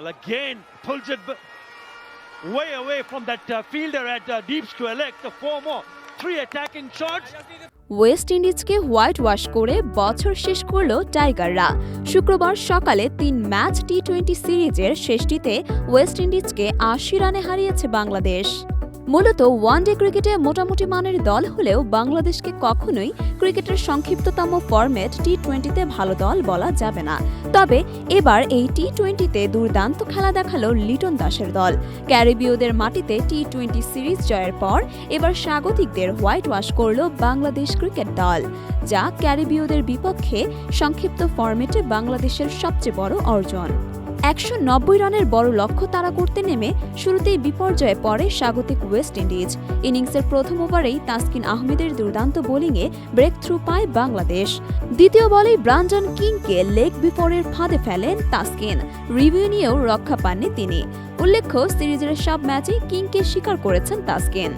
Well, again, pulls it way away from that uh, fielder at uh, deeps to elect the four more. West ইন্ডিজকে whitewash করে বছর শেষ করল টাইগাররা শুক্রবার সকালে তিন ম্যাচ টি টোয়েন্টি সিরিজের শেষটিতে ওয়েস্ট ইন্ডিজকে আশি রানে হারিয়েছে বাংলাদেশ। মূলত ওয়ানডে ক্রিকেটে মোটামুটি মানের দল হলেও বাংলাদেশকে কখনোই ক্রিকেটের সংক্ষিপ্ততম ফরম্যাট টি টোয়েন্টিতে ভালো দল বলা যাবে না। তবে এবার এই টি টোয়েন্টিতে দুর্দান্ত খেলা দেখাল লিটন দাসের দল। ক্যারিবীয়দের মাটিতে টি টোয়েন্টি সিরিজ জয়ের পর এবার স্বাগতিকদের হোয়াইট ওয়াশ করল বাংলাদেশ ক্রিকেট দল। যা ক্যারিবীয়দের বিপক্ষে সংক্ষিপ্ত ফরম্যাটে বাংলাদেশের সবচেয়ে বড় অর্জন। একশো নব্বই রানের বড় লক্ষ্য তাড়া করতে নেমে শুরুতেই বিপর্যয়ে পড়ে স্বাগতিক ওয়েস্ট ইন্ডিজ। ইনিংসের প্রথম ওভারেই তাসকিন আহমেদের দুর্দান্ত বোলিংয়ে ব্রেক থ্রু পায় বাংলাদেশ। দ্বিতীয় বলেই ব্রান্ডন কিংকে লেগ বিফোরের ফাঁদে ফেলেন তাসকিন। রিভিউ নিয়েও রক্ষা পাননি তিনি। উল্লেখ্য, সিরিজের সব ম্যাচেই কিংকে স্বীকার করেছেন তাসকিন।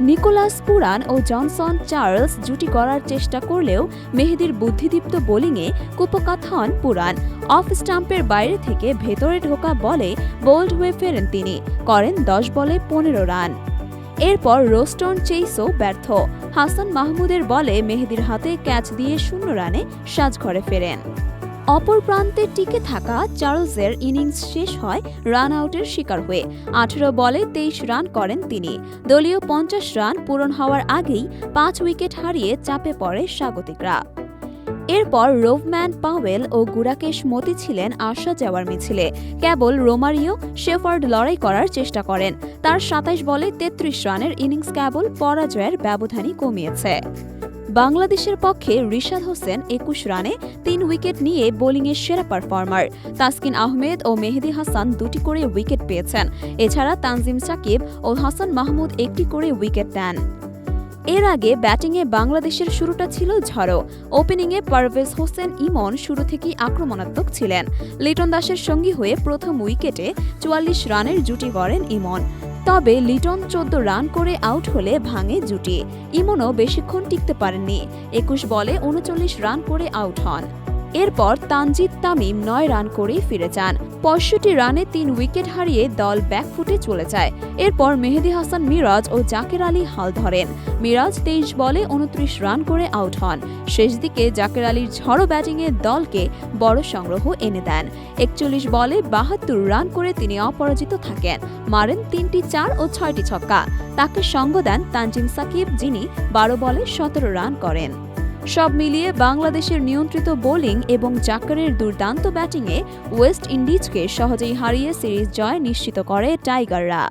নিকোলাস পুরান ও জনসন চার্লস জুটি করার চেষ্টা করলেও মেহেদির বুদ্ধিদীপ্ত বোলিংয়ে কুপকাত হন পুরান অফ স্টাম্পের বাইরে থেকে ভেতরে ঢোকা বলে বোল্ড হয়ে ফেরেন তিনি, করেন দশ বলে পনেরো রান। এরপর রোস্টন চেইসও ব্যর্থ, হাসান মাহমুদের বলে মেহেদির হাতে ক্যাচ দিয়ে শূন্য রানে সাজঘরে ফেরেন। অপর প্রান্তে টিকে থাকা চার্লসের ইনিংস শেষ হয় রান আউটের শিকার হয়ে। আঠেরো বলে তেইশ রান করেন তিনি। দলীয় পঞ্চাশ রান পূরণ হওয়ার আগেই পাঁচ উইকেট হারিয়ে চাপে পড়ে স্বাগতিকরা। এরপর রোভম্যান পাওয়েল ও গুরাকেশ মতি ছিলেন আশা যাওয়ার মিছিলে। কেবল রোমারিও শেফার্ড লড়াই করার চেষ্টা করেন। তার সাতাইশ বলে তেত্রিশ রানের ইনিংস কেবল পরাজয়ের ব্যবধানই কমিয়েছে। বাংলাদেশের পক্ষে রিশাদ হোসেন একুশ রানে তিন উইকেট নিয়ে বোলিংয়ের সেরা পারফর্মার। তাসকিন আহমেদ ও মেহেদি হাসান দুটি করে উইকেট পেয়েছেন। এছাড়া তানজিম সাকিব ও হাসান মাহমুদ একটি করে উইকেট দেন এর আগে ব্যাটিংয়ে বাংলাদেশের শুরুটা ছিল ঝড়ো। ওপেনিংয়ে পারভেজ হোসেন ইমন শুরু থেকেই আক্রমণাত্মক ছিলেন। লিটন দাসের সঙ্গী হয়ে প্রথম উইকেটে চুয়াল্লিশ রানের জুটি গড়েন ইমন। তবে লিটন চোদ্দ রান করে আউট হলে ভাঙে জুটি। ইমনও বেশিক্ষণ টিকতে পারেননি। একুশ বলে উনচল্লিশ রান করে আউট হন। এরপর তানজিদ তামিম নয় রান করেই ফিরে যান। পঁয়ষট্টি রানে তিন উইকেট হারিয়ে দল ব্যাকফুটে চলে যায়। এরপর মেহেদি হাসান মিরাজ ও জাকের আলী হাল ধরেন। মিরাজ তেইশ বলে উনত্রিশ রান করে আউট হন। শেষ দিকে জাকের আলীর ঝড়ো ব্যাটিংয়ে দলকে বড় সংগ্রহ এনে দেন। একচল্লিশ বলে বাহাত্তর রান করে তিনি অপরাজিত থাকেন। মারেন তিনটি চার ও ছয়টি ছক্কা। তাকে সঙ্গ দেন তানজিম সাকিব, যিনি বারো বলে সতেরো রান করেন। সব মিলিয়ে বাংলাদেশের নিয়ন্ত্রিত বোলিং এবং জাকারের দুর্দান্ত ব্যাটিংয়ে ওয়েস্ট ইন্ডিজকে সহজেই হারিয়ে সিরিজ জয় নিশ্চিত করে টাইগাররা।